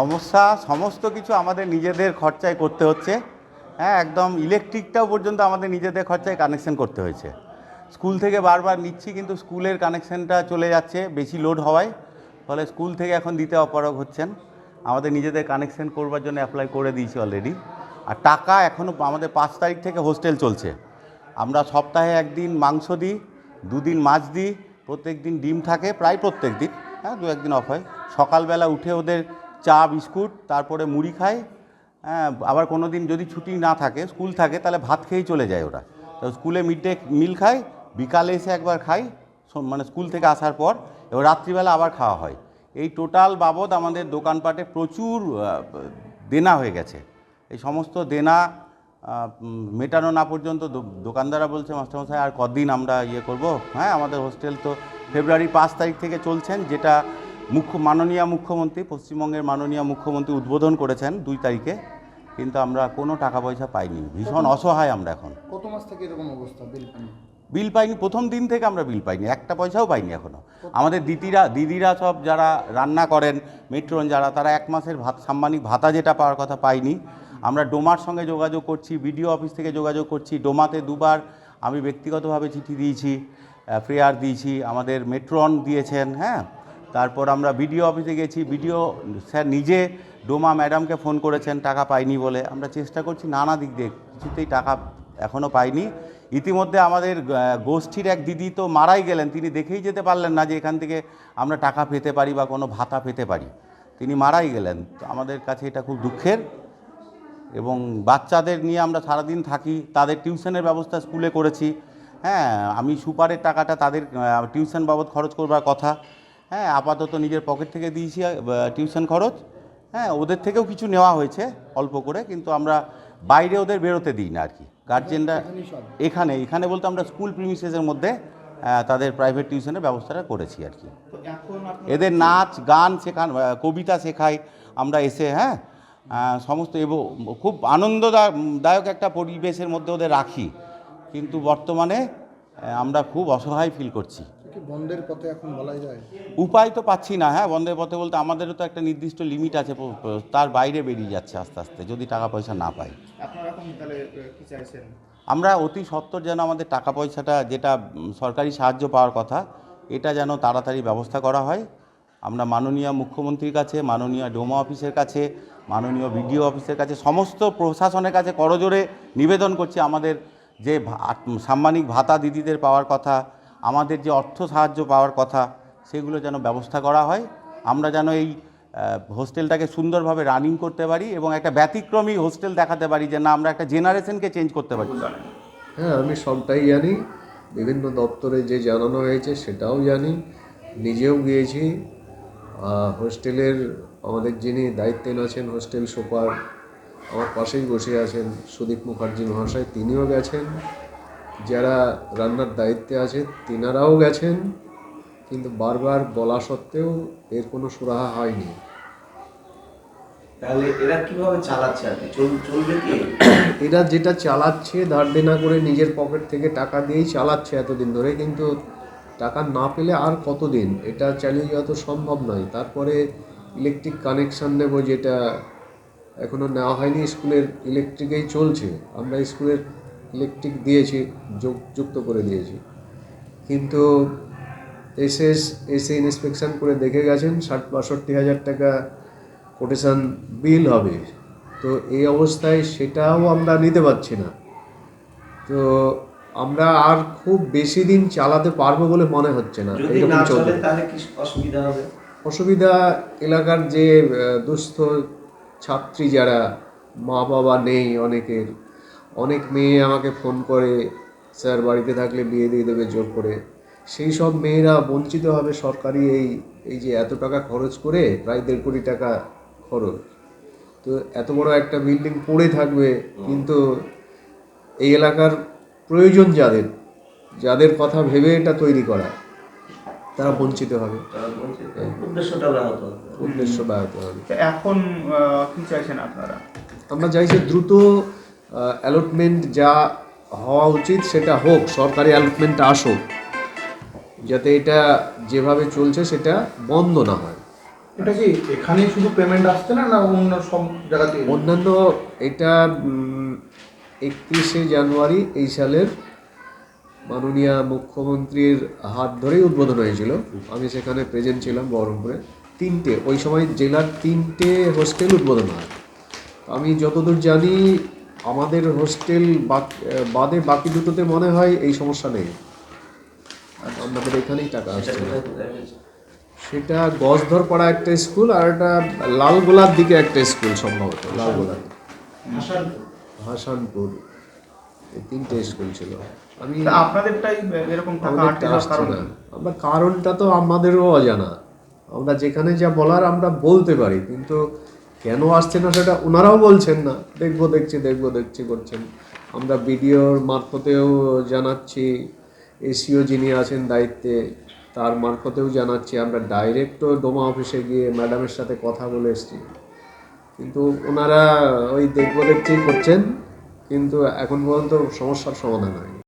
সমস্যা, সমস্ত কিছু আমাদের নিজেদের খরচায় করতে হচ্ছে। হ্যাঁ একদম ইলেকট্রিকটাও পর্যন্ত আমাদের নিজেদের খরচায় কানেকশন করতে হয়েছে। স্কুল থেকে বারবার নিচ্ছি, কিন্তু স্কুলের কানেকশনটা চলে যাচ্ছে, বেশি লোড হওয়ায়। ফলে স্কুল থেকে এখন দিতে অপারগ হচ্ছেন। আমাদের নিজেদের কানেকশন করবার জন্য অ্যাপ্লাই করে দিয়েছি অলরেডি আর টাকা এখনও আমাদের পাঁচ তারিখ থেকে হোস্টেল চলছে। আমরা সপ্তাহে একদিন মাংস দিই, দুদিন মাছ দিই প্রত্যেক দিন ডিম থাকে, প্রায় প্রত্যেক দিন হ্যাঁ দু একদিন অফ হয়। সকালবেলা উঠে ওদের চা, বিস্কুট, তারপরে মুড়ি খায়। হ্যাঁ আবার কোনো দিন যদি ছুটি না থাকে, স্কুল থাকে, তাহলে ভাত খেয়েই চলে যায় ওরা। তো স্কুলে মিড ডে মিল খায়, বিকালে এসে একবার খাই মানে স্কুল থেকে আসার পর, এবার রাত্রিবেলা আবার খাওয়া হয়। এই টোটাল বাবদ আমাদের দোকানপাটে প্রচুর দেনা হয়ে গেছে। এই সমস্ত দেনা মেটানো না পর্যন্ত দোকানদাররা বলছে, মাস্টারমশাই, আর কদিন আমরা ইয়ে করব? হ্যাঁ আমাদের হোস্টেল তো ফেব্রুয়ারি পাঁচ তারিখ থেকে চলছেন, যেটা মুখ্য মাননীয় মুখ্যমন্ত্রী পশ্চিমবঙ্গের মাননীয় মুখ্যমন্ত্রী উদ্বোধন করেছেন দুই তারিখে কিন্তু আমরা কোনো টাকা পয়সা পাইনি। ভীষণ অসহায় আমরা এখন। কত মাস থেকে এরকম অবস্থা বিল পানি বিল পাইনি প্রথম দিন থেকে আমরা বিল পাইনি একটা পয়সাও পাইনি এখনও আমাদের দিদিরা দিদিরা সব যারা রান্না করেন মেট্রন যারা তারা এক মাসের ভাত সাম্মানিক ভাতা যেটা পাওয়ার কথা পাইনি। আমরা ডোমার সঙ্গে যোগাযোগ করছি বিডিও অফিস থেকে যোগাযোগ করছি ডোমাতে দুবার আমি ব্যক্তিগতভাবে চিঠি দিয়েছি প্রেয়ার দিয়েছি আমাদের মেট্রন দিয়েছেন হ্যাঁ। তারপর আমরা বিডিও অফিসে গেছি, বিডিও স্যার নিজে ডোমা ম্যাডামকে ফোন করেছেন, টাকা পাইনি বলে। আমরা চেষ্টা করছি নানা দিক দিয়ে, কিছুতেই টাকা এখনও পাইনি। ইতিমধ্যে আমাদের গোষ্ঠীর এক দিদি তো মারাই গেলেন, তিনি দেখেই যেতে পারলেন না যে এখান থেকে আমরা টাকা পেতে পারি বা কোনো ভাতা পেতে পারি। তিনি মারাই গেলেন। তো আমাদের কাছে এটা খুব দুঃখের এবং বাচ্চাদের নিয়ে আমরা সারাদিন থাকি, তাদের টিউশনের ব্যবস্থা স্কুলে করেছি। হ্যাঁ আমি সুপারের টাকাটা তাদের টিউশন বাবদ খরচ করবার কথা। হ্যাঁ আপাতত নিজের পকেট থেকে দিয়েছি টিউশন খরচ। হ্যাঁ ওদের থেকেও কিছু নেওয়া হয়েছে অল্প করে কিন্তু আমরা বাইরে ওদের বেরোতে দিই না আর কি। গার্জেনরা এখানে এখানে বলতে আমরা স্কুল প্রিমিসেসের মধ্যে তাদের প্রাইভেট টিউশনের ব্যবস্থাটা করেছি আর কি। এদের নাচ গান শেখান কবিতা শেখাই আমরা এসে হ্যাঁ সমস্ত এবং খুব আনন্দদায়ক একটা পরিবেশের মধ্যে ওদের রাখি। কিন্তু বর্তমানে আমরা খুব অসহায় ফিল করছি। বন্ধের পথে এখন বলা যায়? উপায় তো পাচ্ছি না হ্যাঁ বন্ধের পথে বলতে আমাদেরও তো একটা নির্দিষ্ট লিমিট আছে তার বাইরে বেরিয়ে যাচ্ছে আস্তে আস্তে যদি টাকা পয়সা না পাই। আপনারা এখন তাহলে কি চাইছেন? আমরা অতি সত্বর যেন আমাদের টাকা পয়সাটা যেটা সরকারি সাহায্য পাওয়ার কথা এটা যেন তাড়াতাড়ি ব্যবস্থা করা হয়। আমরা মাননীয় মুখ্যমন্ত্রীর কাছে মাননীয় ডোমা অফিসের কাছে মাননীয় বিডিও অফিসের কাছে সমস্ত প্রশাসনের কাছে করজোরে নিবেদন করছি আমাদের যে সাম্মানিক ভাতা দিদিদের পাওয়ার কথা আমাদের যে অর্থ সাহায্য পাওয়ার কথা, সেগুলো যেন ব্যবস্থা করা হয়। আমরা যেন এই হোস্টেলটাকে সুন্দরভাবে রানিং করতে পারি এবং একটা ব্যতিক্রমী হোস্টেল দেখাতে পারি যে না, আমরা একটা জেনারেশনকে চেঞ্জ করতে পারি। হ্যাঁ আমি সবটাই জানি। বিভিন্ন দপ্তরে যে জানানো হয়েছে সেটাও জানি। নিজেও গিয়েছি। হোস্টেলের আমাদের যিনি দায়িত্বে আছেন, হোস্টেল সুপার, আমার পাশেই বসে আছেন সুদীপ মুখার্জি মহাশয়, তিনিও গেছেন। যারা রান্নার দায়িত্বে আছে তিনারাও গেছেন কিন্তু বারবার বলা সত্ত্বেও এর কোনো সুরাহা হয়নি। তাহলে এরা কীভাবে চালাচ্ছে আর চলবে কি? এরা যেটা চালাচ্ছে ধার দেনা করে নিজের পকেট থেকে টাকা দিয়েই চালাচ্ছে এতদিন ধরে কিন্তু টাকা না পেলে আর কতদিন? এটা চালিয়ে যাওয়া তো সম্ভব নয়। তারপরে ইলেকট্রিক কানেকশন নেব যেটা এখনও নেওয়া হয়নি স্কুলের ইলেকট্রিকেই চলছে। আমরা স্কুলের ইলেকট্রিক দিয়েছি যোগ- যুক্ত করে দিয়েছি। কিন্তু এসএস এসে ইন্সপেকশন করে দেখে গেছেন ষাট বাষট্টি হাজার টাকা কোটেশন বিল হবে। তো এই অবস্থায় সেটাও আমরা নিতে পারছি না। তো আমরা আর খুব বেশি দিন চালাতে পারব বলে মনে হচ্ছে না। এরকম চলবে। অসুবিধা হবে? অসুবিধা এলাকার যে দুস্থ ছাত্রী যারা মা বাবা নেই অনেকের অনেক মেয়ে আমাকে ফোন করে স্যার বাড়িতে থাকলে বিয়ে দিয়ে দেবে জোর করে। সেই সব মেয়েরা বঞ্চিত হবে সরকারি এই এই যে এত টাকা খরচ করে প্রায় দেড় কোটি টাকা খরচ। তো এত বড় একটা বিল্ডিং পড়ে থাকবে কিন্তু এই এলাকার প্রয়োজন যাদের যাদের কথা ভেবে এটা তৈরি করা তারা বঞ্চিত হবে। উদ্দেশ্যটা ব্যাহত হবে। উদ্দেশ্য ব্যাহত হবে। এখন কি চাইছেন আপনারা? আমরা চাইছি দ্রুত অ্যালটমেন্ট যা হওয়া উচিত সেটা হোক সরকারি অ্যালটমেন্ট আসুক যাতে এটা যেভাবে চলছে সেটা বন্ধ না হয়। এটা কি এখানেই শুধু পেমেন্ট আসছে না না অন্য সব জায়গাতে? অন্যান্য এটা একত্রিশে জানুয়ারি এই সালের মাননীয় মুখ্যমন্ত্রীর হাত ধরেই উদ্বোধন হয়েছিল। আমি সেখানে প্রেজেন্ট ছিলাম বহরমপুরে। তিনটে ওই সময় জেলার তিনটে হোস্টেল উদ্বোধন হয়। আমি যতদূর জানি আমাদের হোস্টেল বাক- বাদে বাকি দুটোতে মনে হয় এই সমস্যা নেই। আমাদের এখানেই টাকা আসছে? সেটা গজধর পাড়া একটা স্কুল আর একটা লালগোলার দিকে একটা স্কুল সম্ভবত লালগোলার হাসানপুর। এই তিনটে স্কুল ছিল। আমি তা আপনাদেরটাই এরকম টাকা আমাদের আটকে যাওয়ার আসছে না। আমরা কারণটা তো আমাদেরও অজানা। আমরা যেখানে যা বলার আমরা বলতে পারি কিন্তু কেন আসছে না সেটা ওনারাও বলছেন না। দেখব, দেখছি দেখব, দেখছি করছেন। আমরা বিডিওর মারফতেও জানাচ্ছি, এসিও যিনি আছেন দায়িত্বে, তার মারফতেও জানাচ্ছি। আমরা ডাইরেক্টও ডোমা অফিসে গিয়ে ম্যাডামের সাথে কথা বলে এসেছি। কিন্তু ওনারা ওই দেখব, দেখছি করছেন। কিন্তু এখন পর্যন্ত সমস্যার সমাধান হয়নি।